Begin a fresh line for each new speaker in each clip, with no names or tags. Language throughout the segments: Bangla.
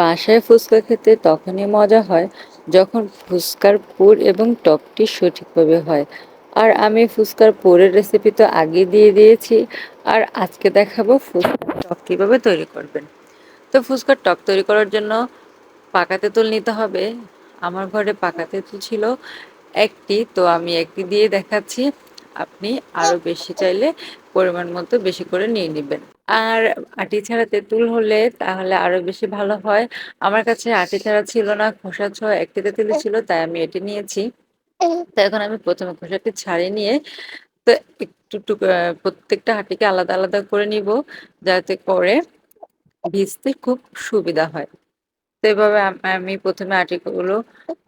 বাসায় ফুচকা খেতে তখনই মজা হয় যখন ফুচকার পুর এবং টকটি সঠিকভাবে হয়। আর আমি ফুচকার পুরের রেসিপি তো আগে দিয়ে দিয়েছি। আর আজকে দেখাবো ফুচকার টক কীভাবে তৈরি করবেন। তো ফুচকার টক তৈরি করার জন্য পাকা তেঁতুল নিতে হবে। আমার ঘরে পাকা তেঁতুল ছিল একটি, তো আমি একটি দিয়ে দেখাচ্ছি। আপনি আরও বেশি চাইলে পরিমাণ মতো বেশি করে নিয়ে নেবেন। আর আটি ছাড়া তেঁতুল হলে তাহলে আরও বেশি ভালো হয়। আমার কাছে আটি ছাড়া ছিল না খোসা ছ একটি তেঁতুল ছিল তাই আমি এটি নিয়েছি। তো এখন আমি প্রথমে খোসাটি ছাড়িয়ে নিয়ে তো একটু একটু প্রত্যেকটা হাঁটিকে আলাদা আলাদা করে নিব যাতে করে ভিজতে খুব সুবিধা হয়। তো এভাবে আমি প্রথমে আটিগুলো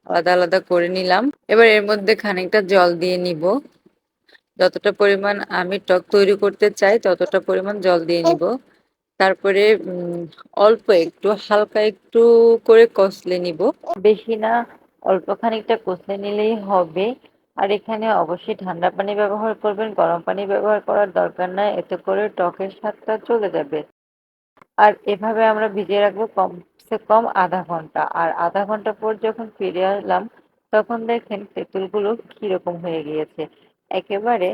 আলাদা আলাদা করে নিলাম। এবার এর মধ্যে খানিকটা জল দিয়ে নিব। যতটা পরিমাণ আমি টক তৈরি করতে চাই, ততটা পরিমাণ জল দিয়ে নিব। তারপরে অল্প একটু, হালকা একটু করে কষলে নিব। বেশি না, অল্প খানিকটা কষলে নিলেই হবে। আর এখানে অবশ্যই ঠান্ডা পানি ব্যবহার করবেন, গরম পানি ব্যবহার করার দরকার নাই, এতে করে টকের স্বাদটা চলে যাবে। আর এভাবে আমরা ভিজিয়ে রাখব কমসে কম আধা ঘণ্টা। আর আধা ঘণ্টা পর যখন ফিরে আসলাম, তখন দেখেন তেঁতুলগুলো কীরকম হয়ে গিয়েছে। একেবারে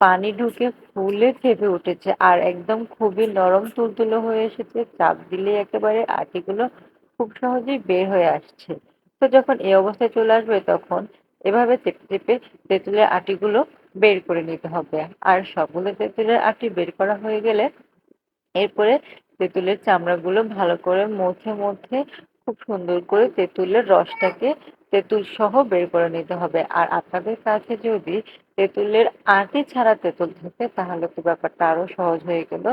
পানি ঢুকে ফুলে চেপে উঠেছে আর একদম খুবই নরম তুলতুলো হয়ে এসেছে। চাপ দিলে একেবারে আটিগুলো খুব সহজেই বের হয়ে আসছে। তো যখন এই অবস্থায় চলে আসবে তখন এভাবে চেপে চেপে তেঁতুলের আটিগুলো বের করে নিতে হবে। আর সবগুলো তেঁতুলের আটি বের করা হয়ে গেলে এরপরে তেঁতুলের চামড়াগুলো ভালো করে মুছে মুছে খুব সুন্দর করে তেঁতুলের রসটাকে তেঁতুল সহ বের করে নিতে হবে। আর আপনাদের কাছে যদি তেঁতুলের আটি ছাড়া তেঁতুল থাকে, তাহলে তো ব্যাপারটা আরও সহজ হয়ে গেল।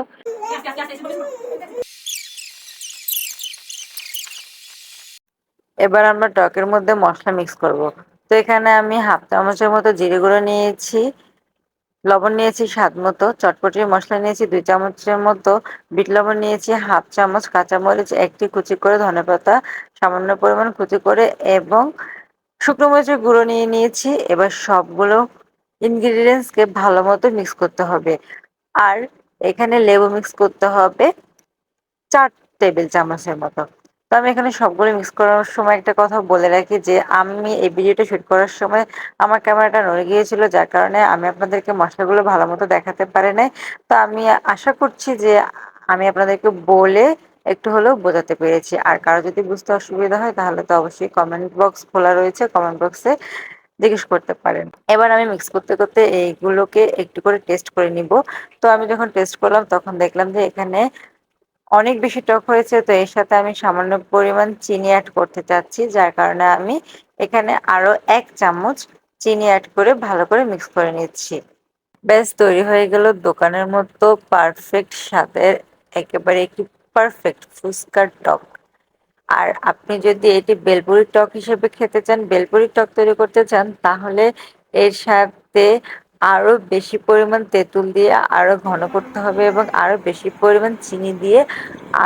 এবার আমরা টকের মধ্যে মশলা মিক্স করব। তো এখানে আমি হাফ চামচের মতো জিরে গুঁড়ো নিয়েছি। লবণ নিয়েছি স্বাদ মতো, চটপটির মশলা নিয়েছি দুই চামচের মতো, বিট লবণ নিয়েছি হাফ চামচ কাঁচামরিচ একটি কুচি করে ধনেপাতা সামান্য পরিমাণ কুচি করে এবং শুকনো মরিচের গুঁড়ো নিয়ে নিয়েছি। এবার সবগুলো ইনগ্রিডিয়েন্টসকে ভালো মতো মিক্স করতে হবে। আর এখানে লেবু মিক্স করতে হবে চার টেবিল চামচের মতো। তো আমি এখানে সবগুলো মিক্স করার সময় একটা কথা বলে রাখি যে, আমি এই ভিডিওটা শুট করার সময় আমার ক্যামেরাটা নড়ে গিয়েছিল, যার কারণে আমি আপনাদেরকে মশলাগুলো ভালো মতো দেখাতে পারি নাই। তো আমি আশা করছি যে, আমি আপনাদেরকে বলে একটু হলেও বোঝাতে পেরেছি। আর কারও যদি বুঝতে অসুবিধা হয়, তাহলে তো অবশ্যই কমেন্ট বক্স খোলা রয়েছে কমেন্ট বক্সে জিজ্ঞেস করতে পারেন। এবার আমি মিক্স করতে করতে এইগুলোকে একটু করে টেস্ট করে নিব। তো আমি যখন টেস্ট করলাম, তখন দেখলাম যে এখানে অনেক বেশি টক হয়েছে, তো এর সাথে আমি সামান্য পরিমাণ চিনি অ্যাড করতে চাচ্ছি, যার কারণে আমি এখানে আরও এক চামচ চিনি অ্যাড করে ভালো করে মিক্স করে নিচ্ছি। ব্যাস, তৈরি হয়ে গেল দোকানের মতো পারফেক্ট স্বাদের, একেবারে একটি পারফেক্ট ফুচকার টক। আর আপনি যদি এটি বেলপুরির টক হিসেবে খেতে চান, বেলপুরি টক তৈরি করতে চান, তাহলে এর সাথে আরও বেশি পরিমাণ তেঁতুল দিয়ে আরও ঘন করতে হবে এবং আরও বেশি পরিমাণ চিনি দিয়ে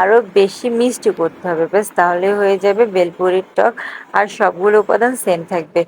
আরও বেশি মিষ্টি করতে হবে। ব্যাস তাহলে হয়ে যাবে বেলপুরির টক আর সবগুলো উপাদান সেম থাকবে।